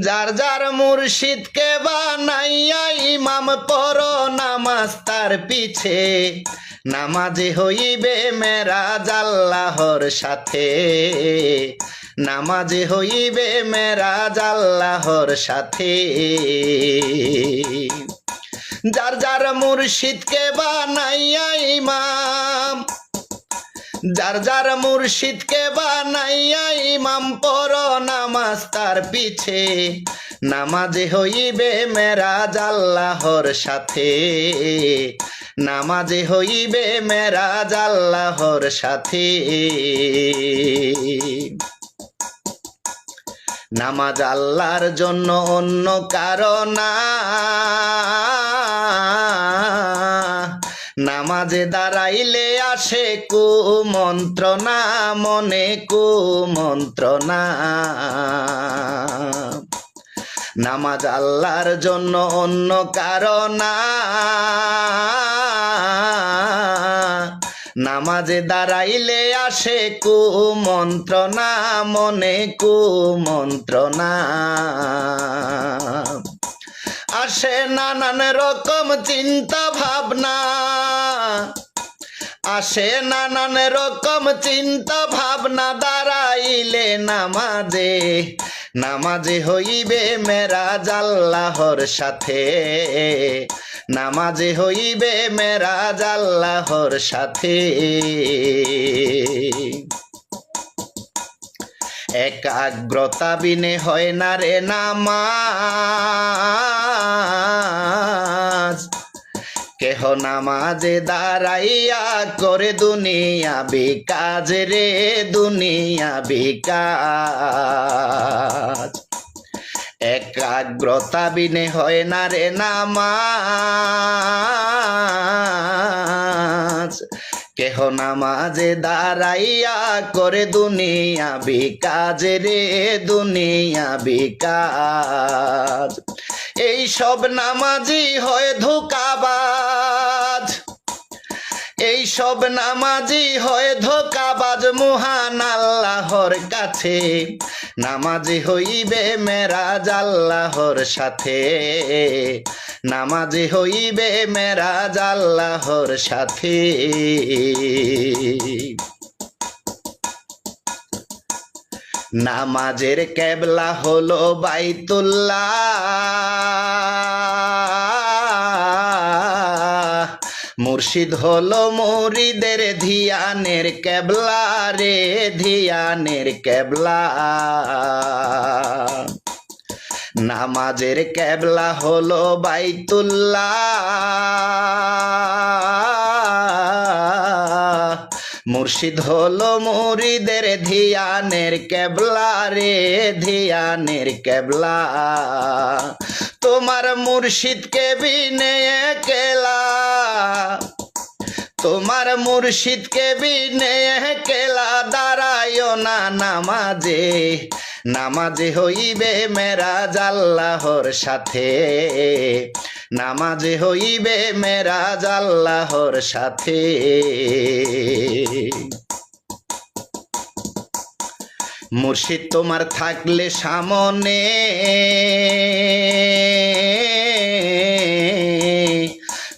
যার যার মুর্শিদকে বানাইয়া ইমাম পর নামাজ তার পিছে। নামাজে হইবে মেরাজ আল্লাহর সাথে। নামাজে হইবে মেরাজ আল্লাহর সাথে। যার যার মুর্শিদকে বানাইয়া ইমাম যার যার মুর্শিদকে বানাইয়া ইমাম পর নামাজ তার পিছে। নামাজে হইবে মেরাজ আল্লাহর সাথে। নামাজে হইবে মেরাজ আল্লাহর সাথে। নামাজ আল্লাহর জন্য অন্য কারণা নামাজে দাঁড়াইলে আসে কুমন্ত্রণা মনে কুমন্ত্রণা নামাজ আল্লাহর জন্য অন্য কারণা নামাজে দাঁড়াইলে আসে কুমন্ত্রণা মনে কুমন্ত্রণা আসে নানান রকম চিন্তা ভাবনা। আসে নানান রকম চিন্তা ভাবনা দাঁড়াইলে নামাজে। নামাজে হইবে মেরাজ আল্লাহর সাথে। নামাজে হইবে মেরাজ আল্লাহর সাথে। একাগ্রতা বিনে হয় না রে নামাজ। কেহ নামাজে দাঁড়াইয়া করে দুনিয়া বিকাজ রে, দুনিয়া বিকাজ। একাগ্রতা বিনে হয় না রে নামাজ। কেহ নামাজে দাঁড়াইয়া করে দুনিয়া বিকাজ রে, দুনিয়া বিকাজ। এই সব নামাজি হয় ধোকাবাজ। এই সব নামাজি হয় ধোকাবাজ মহান আল্লাহর কাছে। নামাজি হইবে মেরাজ আল্লাহর সাথে। নামাজি হইবে মেরাজ আল্লাহর সাথে। নামাজের ক্যাবলা হলো বাইতুল্লাহ। মুর্শিদ হলো মুরিদের ধিয়ানের কেবলা রে, ধিয়ানের ক্যাবলা নামাজের ক্যাবলা হলো বাইতুল্লাহ। মুর্শিদ হলো মুরিদের ধিয়ানের কেবলা রে, ধিয়ানের কেবলা। তোমার মুর্শিদকে বিনে কেলা তোমার মুর্শিদকে বিনে কেলা দাঁড়ায় না নামাজে। নামাজে হইবে মেরাজ জাল্লাহর সাথে। নামাজে হইবে মেরাজ আল্লাহর সাথে। মুর্শিদ তোমার থাকলে সামনে।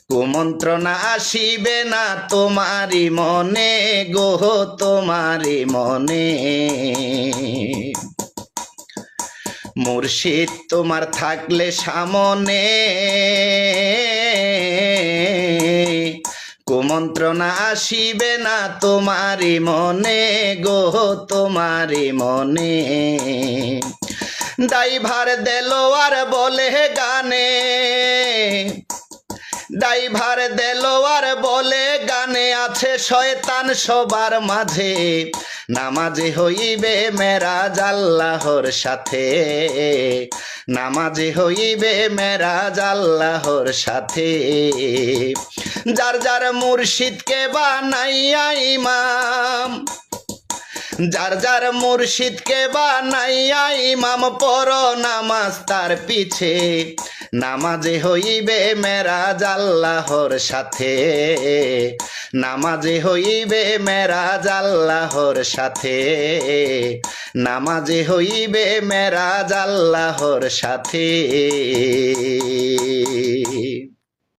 কুমন্ত্রণা আসিবে না তোমারি মনে গো তোমারি মনে। মুর্শিদ তোমার থাকলে সামনে। কুমন্ত্রণা আসিবে না তোমারি মনে গো তোমারি মনে। ড্রাইভার দেলোয়ার বলে গানে ড্রাইভার দেলোয়ার বলে গানে আছে শয়তান সবার মাঝে। নামাজে হইবে মেরাজ আল্লাহর সাথে। নামাজে হইবে মেরাজ আল্লাহর সাথে। যার যার মুর্শিদকে বানাইয়া ইমাম যার যার মুর্শিদকে বানাইয়া ইমাম পর নামাজ তার পিছে। নামাজে হইবে মেরাজ আল্লাহর সাথে। নামাজে হইবে মেরাজ আল্লাহর সাথে। নামাজে হইবে মেরাজ আল্লাহর সাথে।